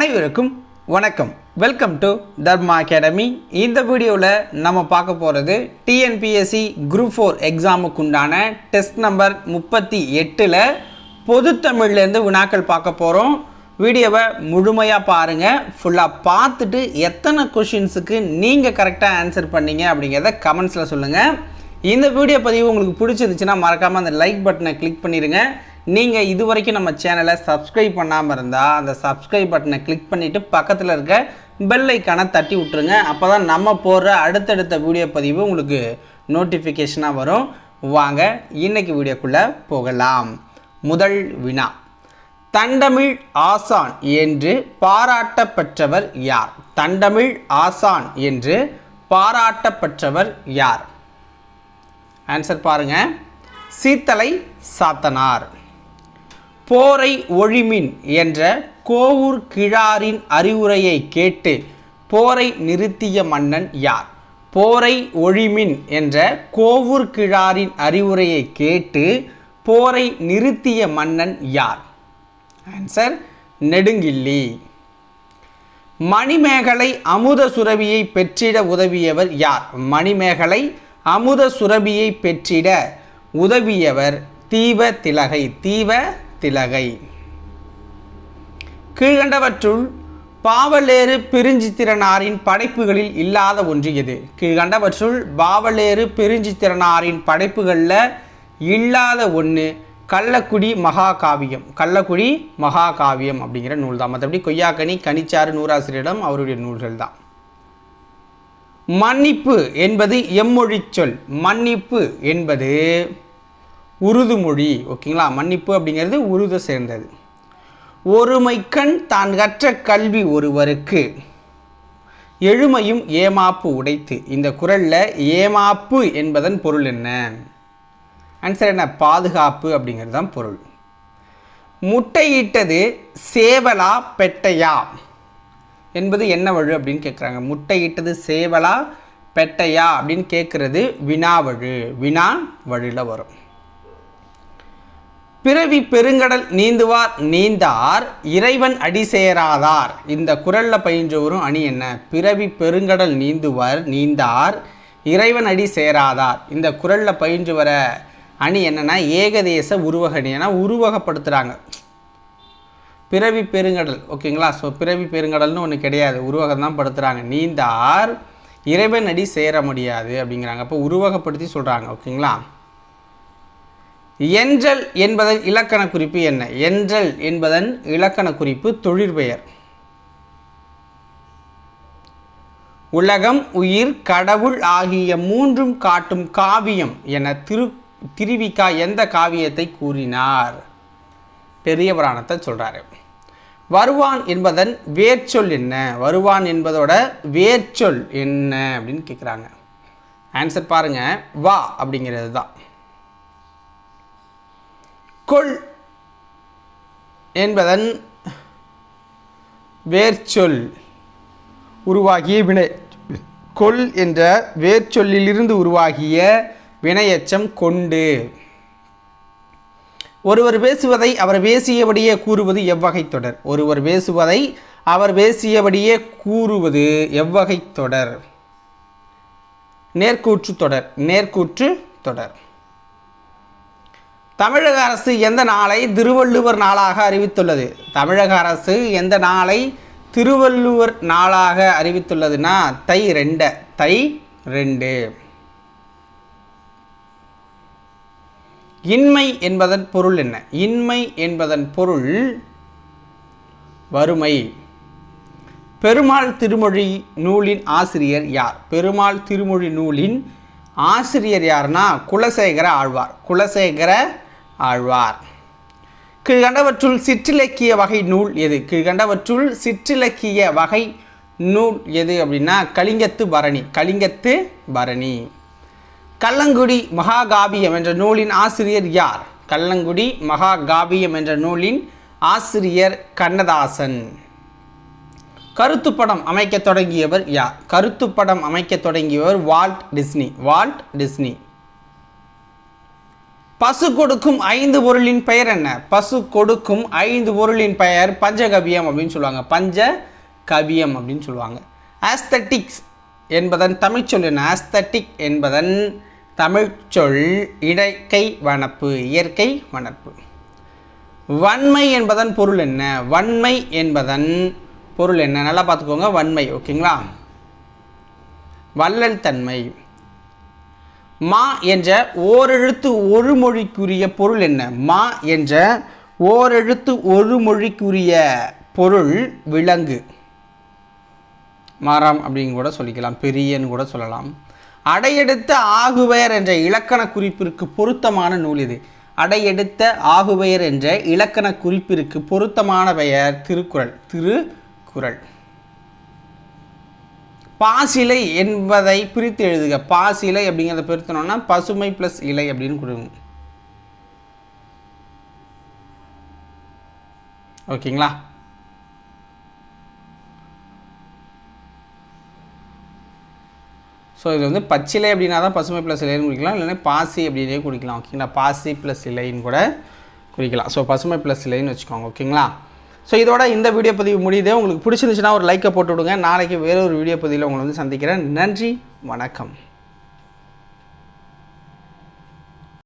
அனைவருக்கும் வணக்கம். Welcome to Dharma academy இந்த வீடியோவில் நம்ம பார்க்க போகிறது டிஎன்பிஎஸ்சி குரூப் ஃபோர் எக்ஸாமுக்கு உண்டான டெஸ்ட் நம்பர் முப்பத்தி எட்டில் பொதுத்தமிழ்லேருந்து வினாக்கள் பார்க்க போகிறோம் வீடியோவை முழுமையாக பாருங்கள் ஃபுல்லாக பார்த்துட்டு எத்தனை கொஷின்ஸுக்கு நீங்கள் கரெக்டாக ஆன்சர் பண்ணீங்க அப்படிங்கிறத கமெண்ட்ஸில் சொல்லுங்கள் இந்த வீடியோ பதிவு உங்களுக்கு பிடிச்சிருந்துச்சுன்னா மறக்காமல் அந்த லைக் பட்டனை கிளிக் பண்ணிடுங்க நீங்கள் இது வரைக்கும் நம்ம சேனலை சப்ஸ்கிரைப் பண்ணாமல் இருந்தால் அந்த சப்ஸ்கிரைப் பட்டனை கிளிக் பண்ணிவிட்டு பக்கத்தில் இருக்க பெல் ஐக்கானை தட்டி விட்ருங்க அப்போ தான் நம்ம போடுற அடுத்தடுத்த வீடியோ பதிவு உங்களுக்கு நோட்டிஃபிகேஷனாக வரும். வாங்க இன்றைக்கி வீடியோக்குள்ளே போகலாம். முதல் வினா. தண்டமிழ் ஆசான் என்று பாராட்டப்பெற்றவர் யார்? தண்டமிழ் ஆசான் என்று பாராட்டப்பெற்றவர் யார்? ஆன்சர் பாருங்கள் சீத்தலை சாத்தனார். போரை ஒழிமின் என்ற கோவூர் கிழாரின் அறிவுரையை கேட்டு போரை நிறுத்திய மன்னன் யார்? போரை ஒழிமின் என்ற கோவூர் கிழாரின் அறிவுரையை கேட்டு போரை நிறுத்திய மன்னன் யார்? ஆன்சர் நெடுங்கில்லி மணிமேகலை அமுத சுரபியை பெற்றிட உதவியவர் யார்? மணிமேகலை அமுத சுரபியை பெற்றிட உதவியவர் தீவ திலகை தீவ திலகை. கீழ்கண்டவற்றுள் பாவலேறு பிரிஞ்சித்திரனாரின் படைப்புகளில் இல்லாத ஒன்று எது? கீழ்கண்டவற்றுள் பாவலேறு பிரிஞ்சித்திரனாரின் படைப்புகளில் இல்லாத ஒன்று கள்ளக்குடி மகாகாவியம். கள்ளக்குடி மகாகாவியம் அப்படிங்கிற நூல் தான். மற்றபடி கொய்யாக்கனி கனிச்சாறு நூறாசிரியரிடம் அவருடைய நூல்கள் தான். மன்னிப்பு என்பது எம்மொழி சொல். மன்னிப்பு என்பது உருது மொழி ஓகேங்களா? மன்னிப்பு அப்படிங்கிறது உருதை சேர்ந்தது. ஒருமைக்கண் தான் கற்ற கல்வி ஒருவருக்கு எழுமையும் ஏமாப்பு உடைத்து. இந்த குரலில் ஏமாப்பு என்பதன் பொருள் என்ன? ஆன்சர் என்ன? பாதுகாப்பு அப்படிங்கிறது தான் பொருள். முட்டையிட்டது சேவலா பெட்டையா? என்பது என்ன வழு அப்படின்னு கேட்குறாங்க முட்டையிட்டது சேவலா பெட்டையா அப்படின்னு கேட்குறது வினாவழு. வினா வழியில் வரும். பிறவி பெருங்கடல் நீந்துவார் நீந்தார் இறைவன் அடி சேராதார். இந்த குரலில் பயின்று வரும் அணி என்ன? பிறவி பெருங்கடல் நீந்துவார் நீந்தார் இறைவன் அடி சேராதார். இந்த குரலில் பயின்று வர அணி என்னென்னா ஏகதேச உருவகணி. ஏன்னா உருவகப்படுத்துகிறாங்க பிறவி பெருங்கடல் ஓகேங்களா? ஸோ பிறவி பெருங்கடல்னு ஒன்று கிடையாது. உருவகம் தான் படுத்துகிறாங்க நீந்தார் இறைவன் அடி சேர முடியாது அப்படிங்கிறாங்க. அப்போ உருவகப்படுத்தி சொல்கிறாங்க ஓகேங்களா? என்றல் என்பதன் இலக்கண குறிப்பு என்ன? என்றல் என்பதன் இலக்கண குறிப்பு தொழிற்பெயர் உலகம் உயிர் கடவுள் ஆகிய மூன்றும் காட்டும் காவியம் என திரு திருவிக்கா எந்த காவியத்தை கூறினார்? பெரிய புராணத்தை சொல்கிறாரு வருவான் என்பதன் வேர்ச்சொல் என்ன? வருவான் என்பதோட வேர்ச்சொல் என்ன? அப்படின்னு கேட்குறாங்க ஆன்சர் பாருங்கள் வா அப்படிங்கிறது தான் கொள் என்பதன் வேர்ச்சொல் உருவாகிய வினை. கொள் என்ற வேர்ச்சொல்லிலிருந்து உருவாகிய வினையச்சம் கொண்டு. ஒருவர் பேசுவதை அவர் பேசியபடியே கூறுவது எவ்வகை தொடர். ஒருவர் பேசுவதை அவர் பேசியபடியே கூறுவது எவ்வகை தொடர். நேர்கூற்று தொடர். நேர்கூற்று தொடர். தமிழக அரசு எந்த நாளை திருவள்ளுவர் நாளாக அறிவித்துள்ளது? தமிழக அரசு எந்த நாளை திருவள்ளுவர் நாளாக அறிவித்துள்ளதுன்னா தை ரெண்ட தை ரெண்டு. இன்மை என்பதன் பொருள் என்ன? இன்மை என்பதன் பொருள் வறுமை. பெருமாள் திருமொழி நூலின் ஆசிரியர் யார்? பெருமாள் திருமொழி நூலின் ஆசிரியர் யார்னா குலசேகர ஆழ்வார். குலசேகர ஆழ்வார். கீழ்கண்டவற்றுள் சிற்றிலக்கிய வகை நூல் எது? கீழ்கண்டவற்றுள் சிற்றிலக்கிய வகை நூல் எது அப்படின்னா கலிங்கத்து பரணி கலிங்கத்து பரணி. கல்லங்குடி மகாகாவியம் என்ற நூலின் ஆசிரியர் யார்? கல்லங்குடி மகாகாவியம் என்ற நூலின் ஆசிரியர் கண்ணதாசன். கருத்துப்படம் அமைக்க தொடங்கியவர் யார்? கருத்துப்படம் அமைக்க தொடங்கியவர் வால்ட் டிஸ்னி வால்ட் டிஸ்னி. பசு கொடுக்கும் ஐந்து பொருளின் பெயர் என்ன? பசு கொடுக்கும் ஐந்து பொருளின் பெயர் பஞ்சகவியம் அப்படின்னு சொல்லுவாங்க. பஞ்ச கவியம் அப்படின்னு சொல்லுவாங்க. ஆஸ்தட்டிக்ஸ் என்பதன் தமிழ்ச்சொல் என்ன? ஆஸ்தட்டிக் என்பதன் தமிழ்ச்சொல் இடைக்கை வனப்பு இயற்கை வனப்பு. வன்மை என்பதன் பொருள் என்ன? வன்மை என்பதன் பொருள் என்ன? நல்லா பார்த்துக்கோங்க. வன்மை ஓகேங்களா? வள்ளல் தன்மை. மா என்ற ஓரெழுத்து ஒரு மொழிக்குரிய பொருள் என்ன? மா என்ற ஓரெழுத்து ஒரு மொழிக்குரிய பொருள் விலங்கு. மாறாம் அப்படின்னு கூட சொல்லிக்கலாம். பெரியன்னு கூட சொல்லலாம். அடையெடுத்த ஆகுபெயர் என்ற இலக்கண குறிப்பிற்கு பொருத்தமான நூல் இது. அடையெடுத்த ஆகுபெயர் என்ற இலக்கண குறிப்பிற்கு பொருத்தமான பெயர் திருக்குறள். திருக்குறள். பாசிலை என்பதை பிரித்து எழுதுக. பாசிலை அப்படிங்கிறத பிரித்தனோம்னா பசுமை ப்ளஸ் இலை அப்படின்னு கொடுங்க. ஓகேங்களா? ஸோ இது வந்து பச்சிலை அப்படின்னா தான் பசுமை ப்ளஸ் இலைன்னு குடிக்கலாம். இல்லைன்னா பாசி அப்படின்னே குடிக்கலாம். ஓகேங்களா? பாசி ப்ளஸ் இலைன்னு கூட குடிக்கலாம். ஸோ பசுமை ப்ளஸ் இலைன்னு வச்சுக்கோங்க. ஓகேங்களா? ஸோ இதோட இந்த வீடியோ பதிவு முடியுது. உங்களுக்கு பிடிச்சிருந்துச்சுன்னா ஒரு லைக்கை போட்டு விடுங்க நாளைக்கு வேற ஒரு வீடியோ பதிவில் உங்களை வந்து சந்திக்கிறேன். நன்றி. வணக்கம்.